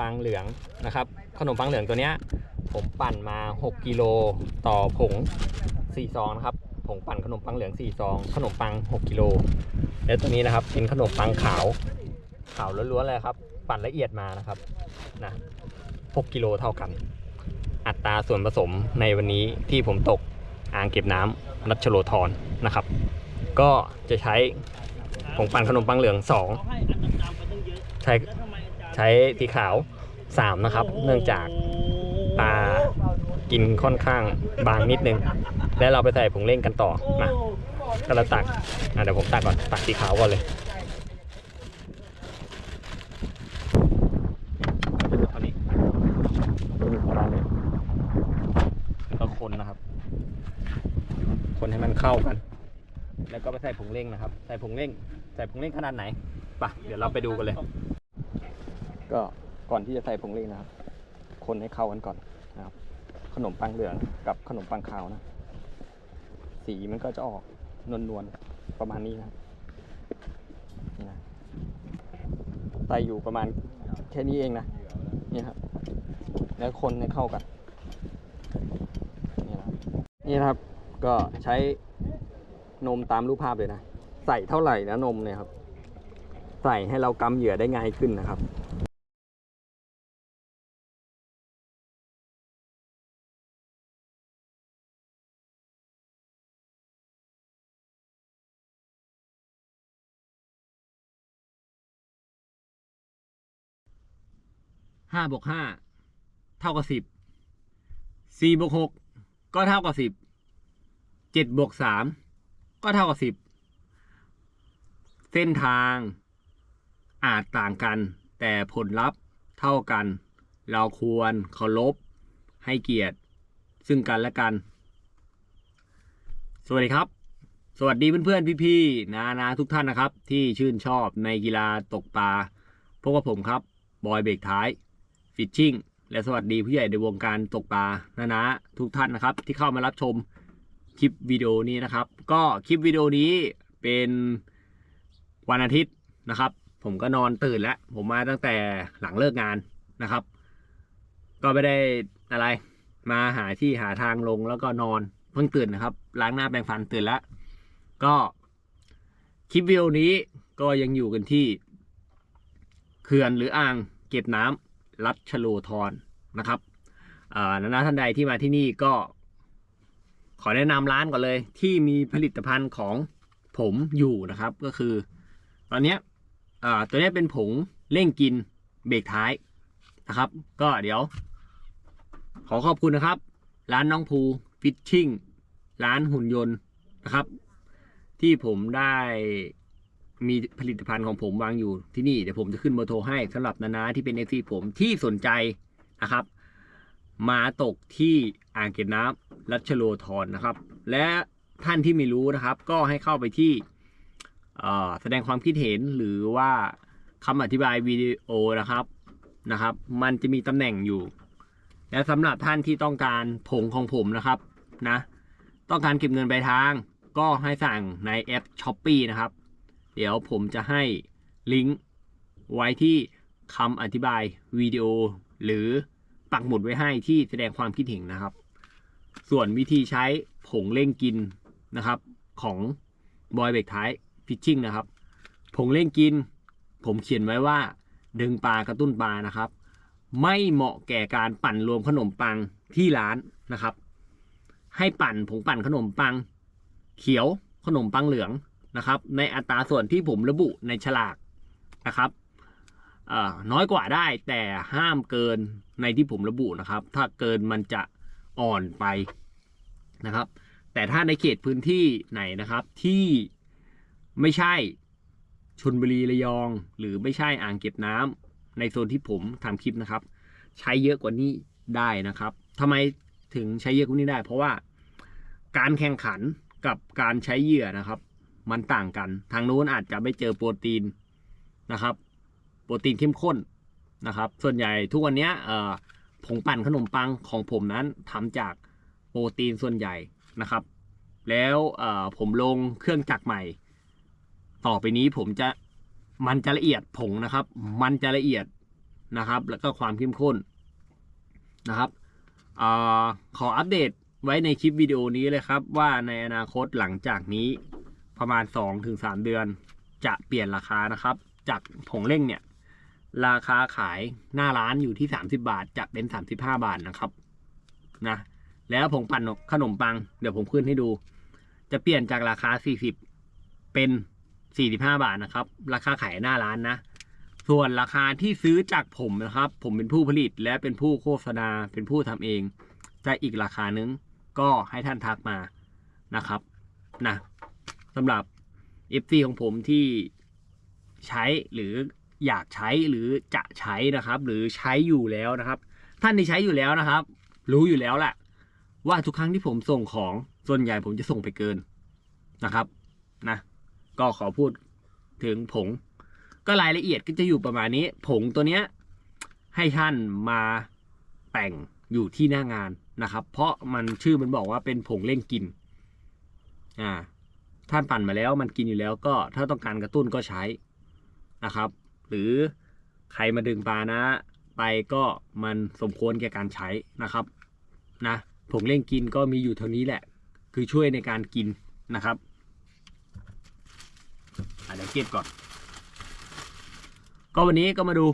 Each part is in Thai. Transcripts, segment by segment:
ปังเหลืองนะครับ ขนมปังเหลืองตัวเนี้ยผมปั่นมา 6กิโลต่อผง4ซองนะครับผงปั่นขนมปังเหลือง4ซองขนมปัง 6กิโลแล้วตัวนี้นะครับเป็นขนมปังขาวขาวล้วนๆเลยครับ ปั่นละเอียดมานะครับนะ6กิโลเท่ากัน อัตราส่วนผสมในวันนี้ที่ผมตกอ่างเก็บน้ำรัชโลธรนะครับ ก็จะใช้ผงปั่นขนมปังเหลืองเขาให้อันดำๆไปตั้งเยอะ2ใช้ ใช้สีขาว3นะครับ เนื่องจากปลากินค่อนข้างบางนิดนึง แล้วเราไปใส่ผงเล่งกันต่อนะก็เราตักอะเดี๋ยวผมตักก่อนตักสีขาวก่อนเลยเท่านี้ประมาณนี้แล้วก็คนนะครับ คนให้มันเข้ากัน แล้วก็ไปใส่ผงเล่งนะครับ ใส่ผงเล่ง ใส่ผงเล่งขนาดไหนไปะเดี๋ยวเราไปดูกันเลย ก็ก่อนที่จะใส่ผงเล่นะครับ คนให้เข้ากันก่อนนะครับ ขนมปังเหลืองกับขนมปังขาวนะ สีมันก็จะออกนวลๆประมาณนี้นะนี่นะใส่อยู่ประมาณแค่นี้เองนะนี่ครับแล้วคนให้เข้ากันนี่นะนี่นะครับก็ใช้นมตามรูปภาพเลยนะ ใส่เท่าไหร่นะนมเนี่ยครับ ใส่ให้เรากำเหยื่อได้ง่ายขึ้นนะครับ ห้าบวกห้าเท่ากับสิบสี่บวกหกก็เท่ากับสิบเจ็ดบวกสามก็เท่ากับสิบเส้นทางอาจต่างกัน แต่ผลลัพธ์เท่ากัน เราควรเคารพให้เกียรติ ซึ่งกันและกัน สวัสดีครับ สวัสดีเพื่อนๆพี่ๆนานาทุกท่านนะครับ ที่ชื่นชอบในกีฬาตกปลาพบกับผมครับ บอยเบรกท้าย ฟิชชิ่งและสวัสดีผู้ใหญ่ในวงการตกปลานะนะทุกท่านนะครับ ที่เข้ามารับชมคลิปวิดีโอนี้นะครับ ก็คลิปวิดีโอนี้เป็นวันอาทิตย์นะครับ ผมก็นอนตื่นแล้ว ผมมาตั้งแต่หลังเลิกงานนะครับ ก็ไม่ได้อะไรมาหาที่หาทางลงแล้วก็นอนเพิ่งตื่นนะครับ ล้างหน้าแปรงฟันตื่นแล้ว ก็คลิปวิดีโอนี้ก็ยังอยู่กันที่เขื่อนหรืออ่างเก็บน้ำ รัชโลธรนะครับอ่านานาท่านใดที่มาที่นี่ก็ ขอแนะนำร้านก่อนเลย ที่มีผลิตภัณฑ์ของผมอยู่นะครับ ก็คือ ตอนเนี้ยตัวเนี้ยเป็นผงเร่งกินเบรกท้ายนะครับ ก็เดี๋ยว ขอขอบคุณนะครับ ร้านน้องภูฟิชชิ่งร้านหุ่นยนต์นะครับ ที่ผมได้ มีผลิตภัณฑ์ของผมวางอยู่ที่นี่เดี๋ยวผมจะขึ้นเบอร์โทรให้สำหรับนานาที่เป็นเอฟซีผมที่สนใจนะครับ มาตกที่อ่างเก็บน้ำรัชโลธรนะครับ และท่านที่ไม่รู้นะครับ ก็ให้เข้าไปที่แสดงความคิดเห็นหรือว่าคำอธิบายวิดีโอนะครับนะครับ มันจะมีตำแหน่งอยู่ และสำหรับท่านที่ต้องการผงของผมนะครับนะ ต้องการเก็บเงินปลายทางก็ให้สั่งในแอป s h อ p e e นะครับ เดี๋ยวผมจะให้ลิงก์ไว้ที่คำอธิบายวิดีโอ หรือปักหมุดไว้ให้ที่แสดงความคิดเห็นนะครับ ส่วนวิธีใช้ผงเร่งกินนะครับของบอยเบกท้ายฟิชชิ่งนะครับ ผงเร่งกิน ผมเขียนไว้ว่า ดึงปลากระตุ้นปลานะครับ ไม่เหมาะแก่การปั่นรวมขนมปังที่ร้านนะครับ ให้ปั่นผงปั่นขนมปัง เขียวขนมปังเหลือง นะครับ ในอัตราส่วนที่ผมระบุในฉลากนะครับน้อยกว่าได้แต่ห้ามเกินในที่ผมระบุนะครับ ถ้าเกินมันจะอ่อนไปนะครับ แต่ถ้าในเขตพื้นที่ไหนนะครับที่ไม่ใช่ชนบุรีระยอง หรือไม่ใช่อ่างเก็บน้ำในโซนที่ผมทำคลิปนะครับ ใช้เยอะกว่านี้ได้นะครับทำไมถึงใช้เยอะกว่านี้ได้ เพราะว่าการแข่งขันกับการใช้เหยื่อนะครับ มันต่างกัน ทางนู้นอาจจะไม่เจอโปรตีนนะครับ โปรตีนเข้มข้นนะครับ ส่วนใหญ่ทุกวันนี้ผงปั่นขนมปังของผมนั้นทำจากโปรตีนส่วนใหญ่นะครับ แล้วผมลงเครื่องจักรใหม่ ต่อไปนี้ผมจะมันจะละเอียดผงนะครับ มันจะละเอียดนะครับ แล้วก็ความเข้มข้นนะครับอขออัปเดตไว้ในคลิปวิดีโอนี้เลยครับ ว่าในอนาคตหลังจากนี้ ประมาณ 2-3 เดือน จะเปลี่ยนราคานะครับ จากผงเร่งเนี่ย ราคาขายหน้าร้านอยู่ที่ 30 บาท จะเป็น 35 บาทนะครับนะแล้วผงปั่นขนมปัง เดี๋ยวผมขึ้นให้ดู จะเปลี่ยนจากราคา 40 เป็น 45 บาทนะครับ ราคาขายหน้าร้านนะ ส่วนราคาที่ซื้อจากผมนะครับ ผมเป็นผู้ผลิตและเป็นผู้โฆษณาเป็นผู้ทำเอง จะอีกราคานึงก็ให้ท่านทักมานะครับนะ สำหรับ FC ของผมที่ใช้หรืออยากใช้หรือจะใช้นะครับ หรือใช้อยู่แล้วนะครับ ท่านที่ใช้อยู่แล้วนะครับ รู้อยู่แล้วแหละว่าทุกครั้งที่ผมส่งของส่วนใหญ่ผมจะส่งไปเกินนะครับนะ ก็ขอพูดถึงผง ก็รายละเอียดก็จะอยู่ประมาณนี้ ผงตัวเนี้ยให้ท่านมาแต่งอยู่ที่หน้างานนะครับ เพราะมันชื่อมันบอกว่าเป็นผงเร่งกิน อ่า ท่านปั่นมาแล้วมันกินอยู่แล้วก็ถ้าต้องการกระตุ้นก็ใช้นะครับ หรือใครมาดึงปลานะ ไปก็มันสมควรแก่การใช้นะครับนะผงเร่งกินก็มีอยู่เท่านี้แหละ คือช่วยในการกินนะครับอะเดี๋ยวเก็บก่อน ก็วันนี้ก็มาดู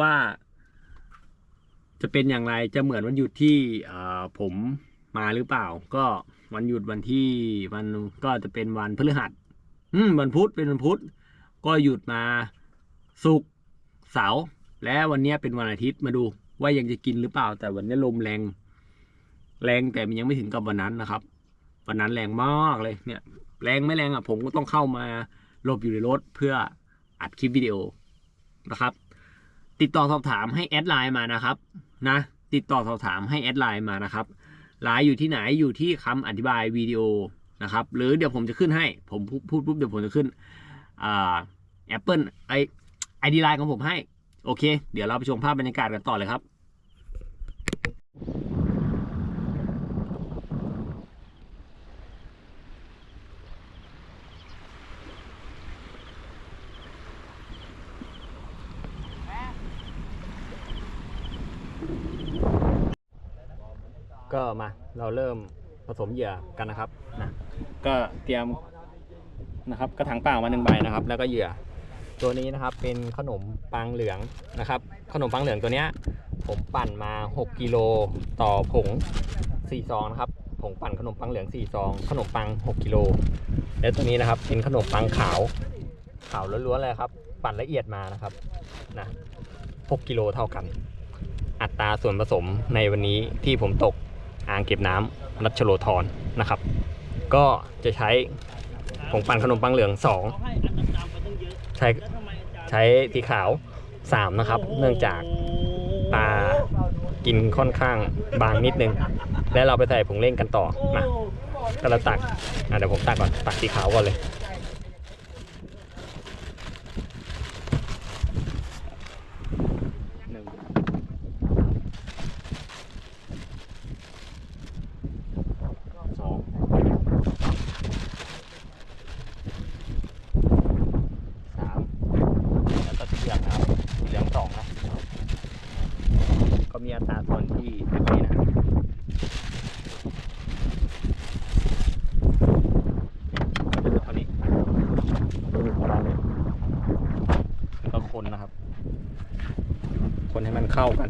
ว่า จะเป็นอย่างไรจะเหมือนวันหยุดที่ผม มาหรือเปล่า ก็วันหยุดวันที่วันก็จะเป็นวันพฤหัส อืมวันพุธเป็นวันพุธก็หยุดมาศุกร์เสาร์และวันนี้เป็นวันอาทิตย์มาดูว่ายังจะกินหรือเปล่า แต่วันนี้ลมแรง แรงแต่มันยังไม่ถึงกับวันนั้นนะครับ วันนั้นแรงมากเลยเนี่ย แรงไม่แรงอะ ผมก็ต้องเข้ามาหลบอยู่ในรถเพื่ออัดคลิปวิดีโอนะครับ ติดต่อสอบถามให้แอดไลน์มานะครับ นะ ติดต่อสอบถามให้แอดไลน์มานะครับ ไลน์อยู่ที่ไหนอยู่ที่คำอธิบายวิดีโอนะครับ หรือเดี๋ยวผมจะขึ้นให้ ผมพูดปุ๊บเดี๋ยวผมจะขึ้นแอปเปิลไอไอดีไลน์ของผมให้ โอเค เดี๋ยวเราไปชมภาพบรรยากาศกันต่อเลยครับ ก็มาเราเริ่มผสมเหยื่อกันนะครับนะก็เตรียมนะครับกระถางเปล่ามาหนึ่งใบนะครับ แล้วก็เหยื่อ ตัวนี้นะครับเป็นขนมปังเหลืองนะครับ ขนมปังเหลืองตัวเนี้ยผมปั่นมา 6กิโลต่อผง4ซองนะครับผงปั่นขนมปังเหลือง4ซองขนมปัง 6กิโลและตัวนี้นะครับเป็นขนมปังขาวขาวล้วนๆเลยครับ ปั่นละเอียดมานะครับนะ6กิโลเท่ากัน อัตราส่วนผสมในวันนี้ที่ผมตก อ่างเก็บน้ำรัชโลธรนะครับ ก็จะใช้ผงปั่นขนมปังเหลืองเขาให้อันดำๆไปตั้งใช้ทำไมอาจารย์ใช้สีขาว3นะครับ เนื่องจากปลากินค่อนข้างบางนิดนึง และเราไปใส่ผงเล่งกันต่อนะก็เราตักเดี๋ยวผมตักก่อนตักสีขาวก่อนเลย หนึ่งสองสามแล้วก็สีเหลืองนะครับสีเหลืองสองนะ ก็มีอัตราส่วนที่นี่นะเท่านี้ประมาณนี้แล้วก็คนนะครับ คนให้มันเข้ากัน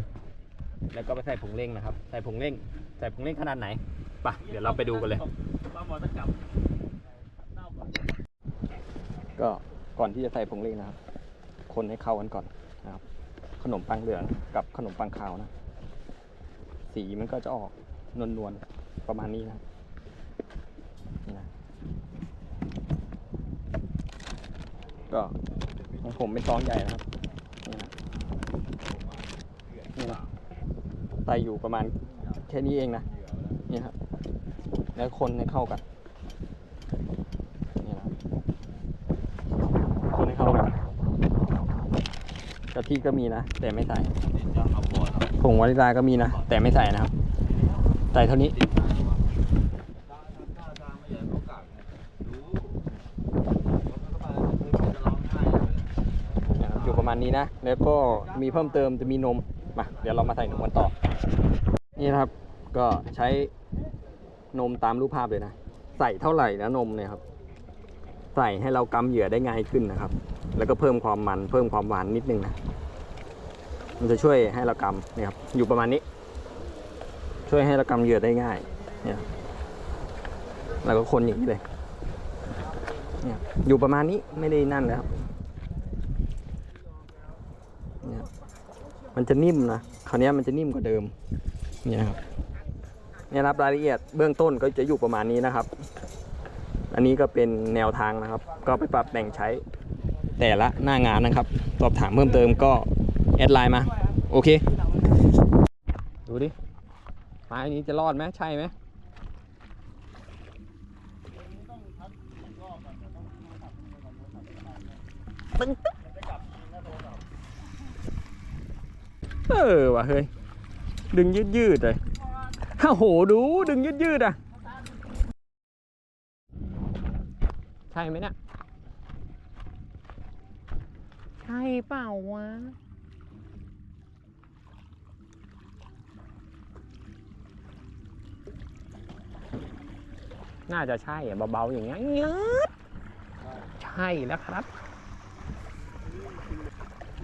แล้วก็ไปใส่ผ งเร่งนะครับ ใส่ผงเร่ง ใส่ผงเร่งขนาดไหนไปะเดี๋ยวเราไปดูกันเลยปลาหมอตะกับเน่าก่อนก็ก่อนที่จะใส่ผงเร่งนะครับ คนให้เข้ากันก่อนนะครับ ขนมปังเหลืองกับขนมปังขาวนะ สีมันก็จะออกนวลๆประมาณนี้นะครับนี่นะก็ของผมเป็นซองใหญ่นะครับนี่นะนี่นะ ไตอยู่ประมาณแค่นี้เองนะนี่ครับ แล้วคนให้เข้ากันนี่นะคนให้เข้ากันกะทิก็มีนะ แต่ไม่ใส่ผงวานิลาก็มีนะ แต่ไม่ใส่นะครับ ใส่เท่านี้อยู่ประมาณนี้นะ แล้วก็มีเพิ่มเติมจะมีนม มาเดี๋ยวเรามาใส่นมกันต่อ นี่นะครับ ก็ใช้นมตามรูปภาพเลยนะ ใส่เท่าไหร่นะนมเนี่ยครับ ใส่ให้เรากำเหยื่อได้ง่ายขึ้นนะครับ แล้วก็เพิ่มความมันเพิ่มความหวานนิดนึงนะ มันจะช่วยให้เรากำนี่ครับ อยู่ประมาณนี้ ช่วยให้เรากำเหยื่อได้ง่าย เนี่ย แล้วก็คนอย่างนี้เลย เนี่ย อยู่ประมาณนี้ไม่ได้นั่นเลยครับ เนี่ย มันจะนิ่มนะคราวนี้มันจะนิ่มกว่าเดิมเนี่ยครับเนี่ยนะครับรายละเอียดเบื้องต้นก็จะอยู่ประมาณนี้นะครับ อันนี้ก็เป็นแนวทางนะครับ ก็ไปปรับแต่งใช้แต่ละหน้างานนะครับ สอบถามเพิ่มเติมก็แอดไลน์มา โอเค ดูดิไม้นี้จะรอดไหมใช่ไหมตึ้งตึ๊บ เออว่ะเฮ้ย ดึงยืดยืดเลยฮ่าโหดูดึงยืดยืดอะ ใช่ไหมเนี่ยใช่เปล่าวะน่าจะใช่เบาๆอย่างเงี้ยยืดใช่แล้วครับ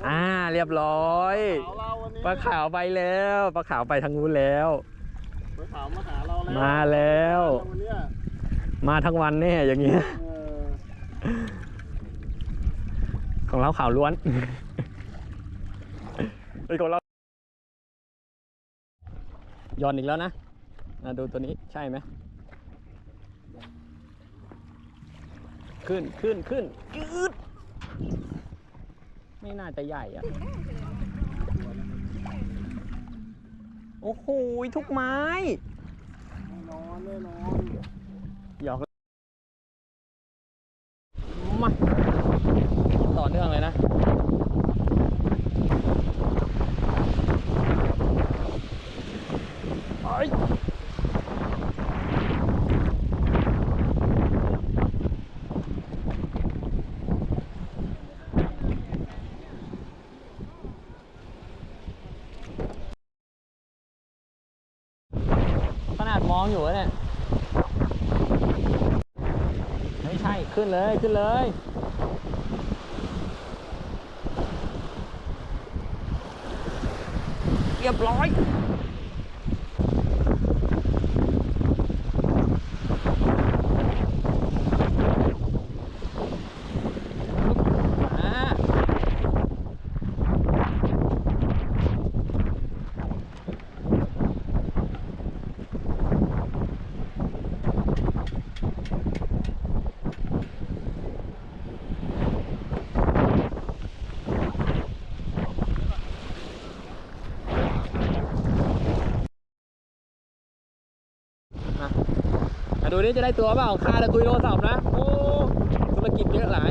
อ่าเรียบร้อย นนี้ปลาขาวไปแล้วปลาขาวไปทางนู้นแล้ว ปลาขาวมาหาเราแล้วมาแล้ว วันเนี้ยมาทั้งวันแน่อย่างเงี้ย เออของเราขาวล้วนเป็นของเราย้อนอีกแล้วนะอะดูตัวนี้ใช่ไหม ขึ้นขึ้นขึ้นยืดไม่น่าจะใหญ่อะ โอ้โหทุกไม้ แน่นอนแน่นอน หยอกมาต่อเนื่องเลยนะ ไป ขนาดมองอยู่เนี่ยไม่ใช่ขึ้นเลยขึ้นเลยเรียบร้อย มามา ดูนี่จะได้ตัวเปล่าคาแต่คุยโทรศัพท์นะ โอ้ธุรกิจเยอะหลาย